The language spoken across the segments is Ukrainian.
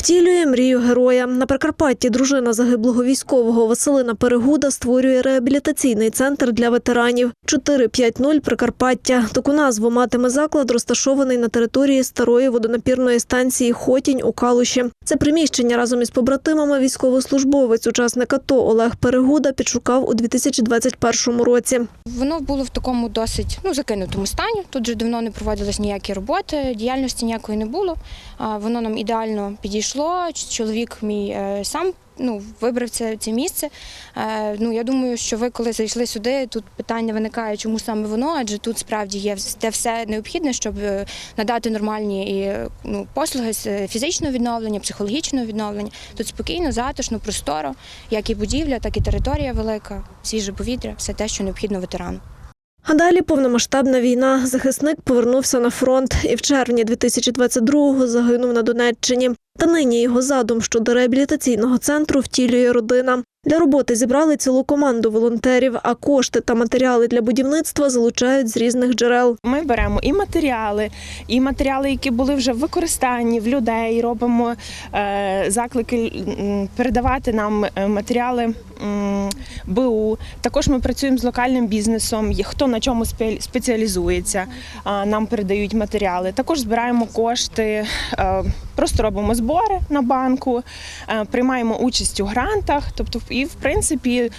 Втілює мрію героя. На Прикарпатті дружина загиблого військового Василина Перегуда створює реабілітаційний центр для ветеранів. 450 Прикарпаття. Таку назву матиме заклад, розташований на території старої водонапірної станції Хотінь у Калуші. Це приміщення разом із побратимами військовослужбовець, учасник АТО Олег Перегуда підшукав у 2021 році. Воно було в такому досить ну, закинутому стані. Тут вже давно не проводились ніякі роботи, діяльності ніякої не було. Воно нам ідеально підійшло. Чоловік мій е, сам ну, вибрав це, це місце. Е, Ну, я думаю, що ви, коли зайшли сюди, тут питання виникає, чому саме воно, адже тут справді є те все необхідне, щоб е, надати нормальні і, ну, послуги з е, фізичного відновлення, психологічного відновлення. Тут спокійно, затишно, просторо, як і будівля, так і територія велика, свіже повітря, все те, що необхідно ветерану. А далі повномасштабна війна. Захисник повернувся на фронт і в червні 2022-го загинув на Донеччині. Та нині його задум щодо реабілітаційного центру втілює родина. Для роботи зібрали цілу команду волонтерів, а кошти та матеріали для будівництва залучають з різних джерел. Ми беремо і матеріали, і матеріали, які були вже в використанні в людей. Робимо е, заклики передавати нам е, матеріали БУ. Також ми працюємо з локальним бізнесом. Хто на чому спе- спеціалізується, нам передають матеріали. Також збираємо кошти, е, просто робимо збори на банку, е, приймаємо участь у грантах. Тобто, і в принципі.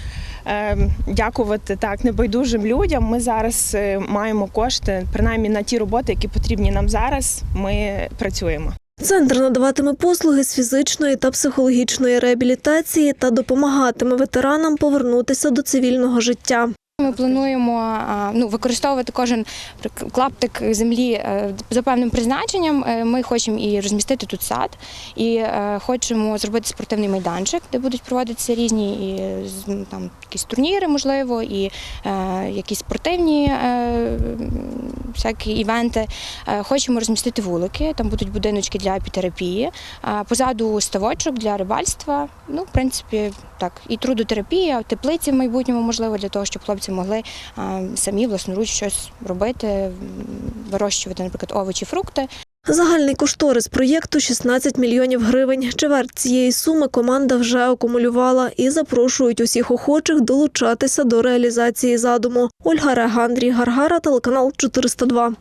Е, Дякувати так небайдужим людям. Ми зараз е, маємо кошти, принаймні на ті роботи, які потрібні нам зараз. Ми працюємо. Центр надаватиме послуги з фізичної та психологічної реабілітації та допомагатиме ветеранам повернутися до цивільного життя. Ми плануємо ну, використовувати кожен клаптик землі е, за певним призначенням. Е, Ми хочемо і розмістити тут сад, і е, хочемо зробити спортивний майданчик, де будуть проводитися різні і, там, якісь турніри, можливо, і якісь спортивні всякі івенти. Е, Хочемо розмістити вулики, там будуть будиночки для епітерапії, позаду ставочок для рибальства. Ну, в принципі, так, і трудотерапія, теплиці в майбутньому можливо для того, щоб хлопці могли самі власноруч щось робити, вирощувати, наприклад, овочі, фрукти. Загальний кошторис проєкту 16 мільйонів гривень. Чверть цієї суми команда вже акумулювала і запрошують усіх охочих долучатися до реалізації задуму. Ольга Рега, Андрій Гаргара, телеканал 402.